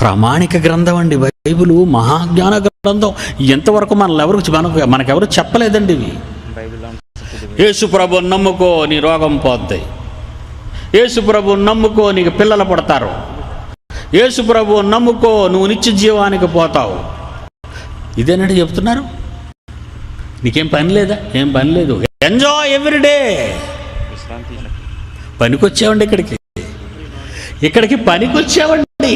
ప్రామాణిక గ్రంథం అండి. బైబిల్ మహాజ్ఞాన గ్రంథం. ఎంతవరకు మనల్ని ఎవరు మనకు మనకెవరు చెప్పలేదండి ఇవి. యేసు ప్రభు నమ్ముకో నీ రోగం పోద్ది. యేసు ప్రభు నమ్ముకో నీకు పిల్లలు పడతారు. యేసు ప్రభు నమ్ముకో నువ్వు నిత్య జీవానికి పోతావు. ఇదేనండి చెప్తున్నారు? నీకేం పని లేదా? ఏం పని లేదు. ఎంజాయ్ ఎవ్రీడే పనికొచ్చావండి ఇక్కడికి. ఇక్కడికి పనికొచ్చావండి.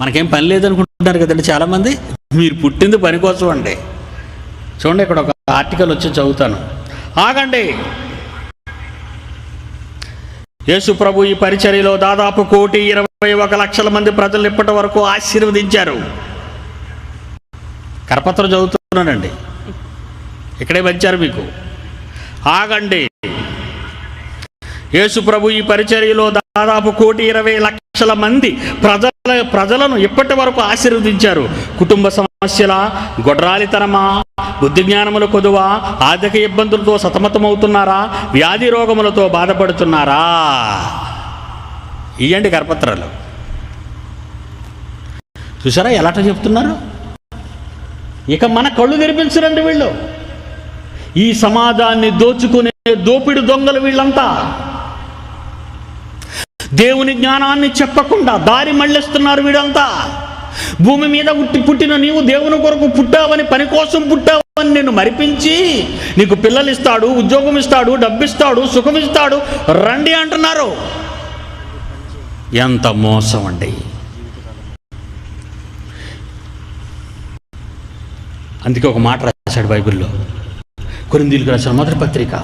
మనకేం పని లేదనుకుంటున్నారు కదండి చాలామంది? మీరు పుట్టింది పని కోసం అండి. చూడండి ఇక్కడ ఒక ఆర్టికల్ వచ్చి చదువుతాను. ఆగండి. యేసు ప్రభు ఈ పరిచర్యలో దాదాపు కోటి ఇరవై ఒక లక్షల మంది ప్రజలు ఇప్పటి వరకు ఆశీర్వదించారు. కరపత్రం చదువుతున్నానండి. ఇక్కడే పంచారు మీకు. ఆగండి. యేసు ప్రభు ఈ పరిచర్యలో దాదాపు కోటి ఇరవై లక్షల మంది ప్రజల ప్రజలను ఇప్పటి వరకు ఆశీర్వదించారు. కుటుంబ సమస్యల గొడ్రాలితనమా బుద్ధి జ్ఞానముల కొదువా ఆర్థిక ఇబ్బందులతో సతమతమవుతున్నారా వ్యాధి రోగములతో బాధపడుతున్నారా? ఇయ్యండి కరపత్రాలు. చూసారా ఎలాట చెప్తున్నారు? ఇక మన కళ్ళు తెరిపించరండి వీళ్ళు. ఈ సమాజాన్ని దోచుకునే దోపిడి దొంగలు వీళ్ళంతా. దేవుని జ్ఞానాన్ని చెప్పకుండా దారి మళ్ళిస్తున్నారు వీడంతా. భూమి మీద పుట్టి పుట్టిన నీవు దేవుని కొరకు పుట్టావని పని కోసం పుట్టావని నిన్ను మరిపించి నీకు పిల్లలు ఇస్తాడు ఉద్యోగం ఇస్తాడు డబ్బిస్తాడు సుఖం ఇస్తాడు రండి అంటున్నారు. ఎంత మోసం అండి అందుకే ఒక మాట రాశాడు బైబిల్లో. కొరిందీలకు రాసిన మొదటి పత్రిక.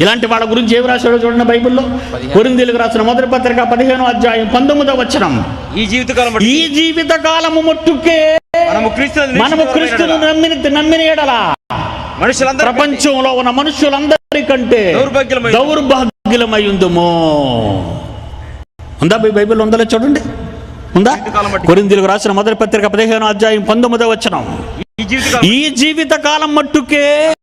ఇలాంటి వాళ్ళ గురించి ఏమి రాశాడో చూడండి బైబిల్లో? కొరిందీలకు రాసిన మొదటి పత్రిక పదిహేను అధ్యాయం పంతొమ్మిదవ వచనం. ఈ జీవితకాలం ఈ జీవిత కాలము మట్టుకే మనము క్రీస్తునందు మనము క్రీస్తును నమ్మిన నమ్మిన ఎడల మనుషులందరూ ప్రపంచంలో ఉన్న మనుషులందరికంటే దౌర్భాగ్యులమై- దౌర్భాగ్యులమై ఉందమో ఉందా బైబిల్ ఉందా లేదా చూడండి. ఉందా. కొరిందీలకు రాసిన మొదటి పత్రిక పదిహేను అధ్యాయం పంతొమ్మిదవ వచనం. ఈ జీవిత కాలం మట్టుకే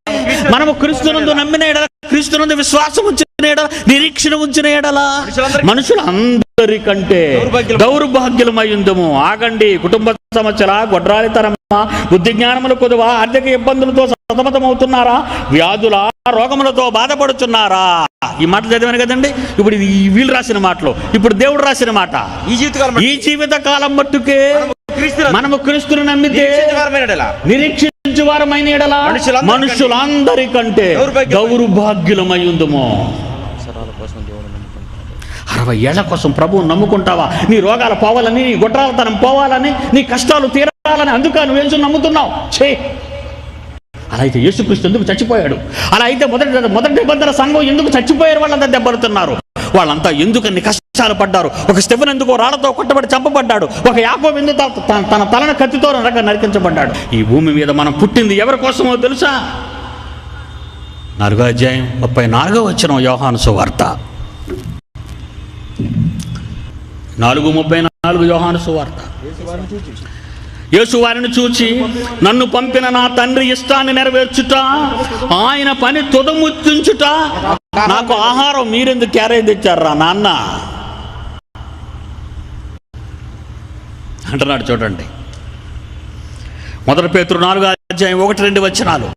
మనము క్రీస్తునందు నమ్మిన ఎడల క్రీస్తునందు విశ్వాసం ఉంచిన ఎడల నిరీక్షణ ఉంచిన ఎడల మనుషులందరి- మనుషులందరికంటే దౌర్భాగ్యులమై- దౌర్భాగ్యులమై ఉందము ఆగండి కుటుంబ సమస్యల గొడ్రాలితనమా? బుద్ధి జ్ఞానములు కొదువా? ఆర్థిక ఇబ్బందులతో సతమతమవుతున్నారా? వ్యాధుల రోగములతో బాధపడుతున్నారా ఈ మాట చదివాను కదండి. ఇప్పుడు ఇది వీళ్ళు రాసిన మాటలు. ఇప్పుడు దేవుడు రాసిన మాట. ఈ జీవితకాలం ఈ జీవిత కాలం మట్టుకే మనము క్రీస్తును నమ్మితే వారమైన ఎడల మనుషులందరికంటే- దౌర్భాగ్యులమై ఉందము అరవై ఏళ్ళ కోసం ప్రభువు నమ్ముకుంటావా? నీ రోగాలు పోవాలని నీ గొడ్రాలతనం పోవాలని నీ కష్టాలు తీరాలని అందుక నువ్వు యేసు నమ్ముతున్నావు. చే అలా అయితే యేసుక్రీస్తు ఎందుకు చచ్చిపోయాడు? అలా అయితే మొదటి మొదటి నిబంధన సంఘం ఎందుకు చచ్చిపోయారు? వాళ్ళంతా దెబ్బలుతున్నారు వాళ్ళంతా ఎందుకు అన్ని కష్టాలు పడ్డారు ఒక స్టెఫెన్ ఎందుకో రాళ్ళతో కొట్టబడి చంపబడ్డాడు. ఒక యాకోబు ఎందుకు తన తలను కత్తితో నరక నరికించబడ్డాడు. ఈ భూమి మీద మనం పుట్టింది ఎవరి కోసమో తెలుసా? నాలుగో అధ్యాయం ముప్పై నాలుగో వచ్చిన యోహాను సువార్త. నాలుగు ముప్పై నాలుగు యోహాను సువార్త. యేసు వారిని చూచి నన్ను పంపిన నా తండ్రి ఇష్టాన్ని నెరవేర్చుట ఆయన పని తుదముచ్చుంచుట నాకు ఆహారం మీరెందుకు క్యారేజ్ తెచ్చారా నాన్న? అంటున్నాడు చూడండి. మొదటి పేతురు నాలుగో అధ్యాయం ఒకటి రెండు వచనాలు.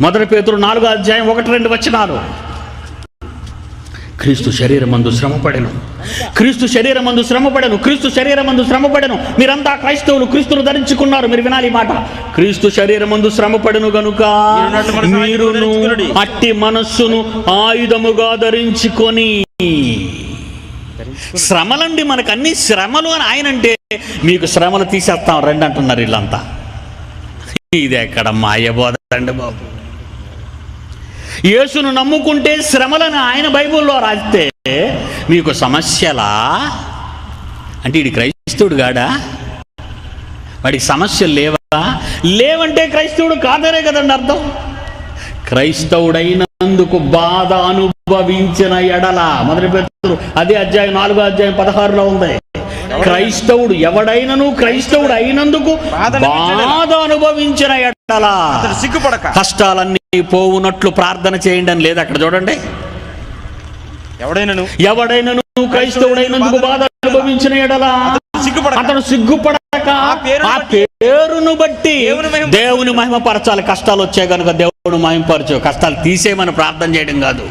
మొదటి పేతురు నాలుగో అధ్యాయం ఒకటి రెండు వచనాలు. క్రీస్తు శరీరమందు శ్రమపడెను. క్రీస్తు శరీరమందు శ్రమపడెను. క్రీస్తు శరీరమందు శ్రమపడెను. మీరంతా క్రైస్తవులు క్రీస్తును ధరించుకున్నారు. మీరు వినాలి మాట. క్రీస్తు శరీరమందు శ్రమపడెను గనుక మీరును అట్టి మనస్సును ఆయుధముగా ధరించుకొని శ్రమలండి మనకు అన్ని శ్రమలు అని ఆయన అంటే మీకు శ్రమలు తీసేస్తాం రండి అంటున్నారు వీళ్ళంతా. ఇది ఎక్కడ మాయబోదండి బాబు. యేసును నమ్ముకుంటే శ్రమలను ఆయన బైబుల్లో రాస్తే మీకు సమస్యలా? అంటే ఇది క్రైస్తవుడు కాడా? వాడికి సమస్యలు లేవా? లేవంటే క్రైస్తవుడు కాదనే కదండి అర్థం. క్రైస్తవుడైనందుకు బాధ అనుభవించిన ఎడల. మొదటి పేతురు అదే అధ్యాయం నాలుగో అధ్యాయం పదహారులో ఉంది. క్రైస్తవుడు ఎవడైనను క్రైస్తవుడు అయినందుకు బాధ అనుభవించిన ఎడల. సిగ్గుపడక. కష్టాలన్నీ పోవునట్లు ప్రార్థన చేయండి అని లేదు అక్కడ చూడండి. ఎవడైనను? ఎవడైనను క్రైస్తవుడైనందుకు బాధ అనుభవించిన ఎడలా. అతను సిగ్గుపడక. ఆ పేరును బట్టి. దేవుని మహిమపరచాలి కష్టాలు వచ్చాయి కనుక దేవుడు మహిమపరచు కష్టాలు తీసేయమని ప్రార్థన చేయడం కాదు.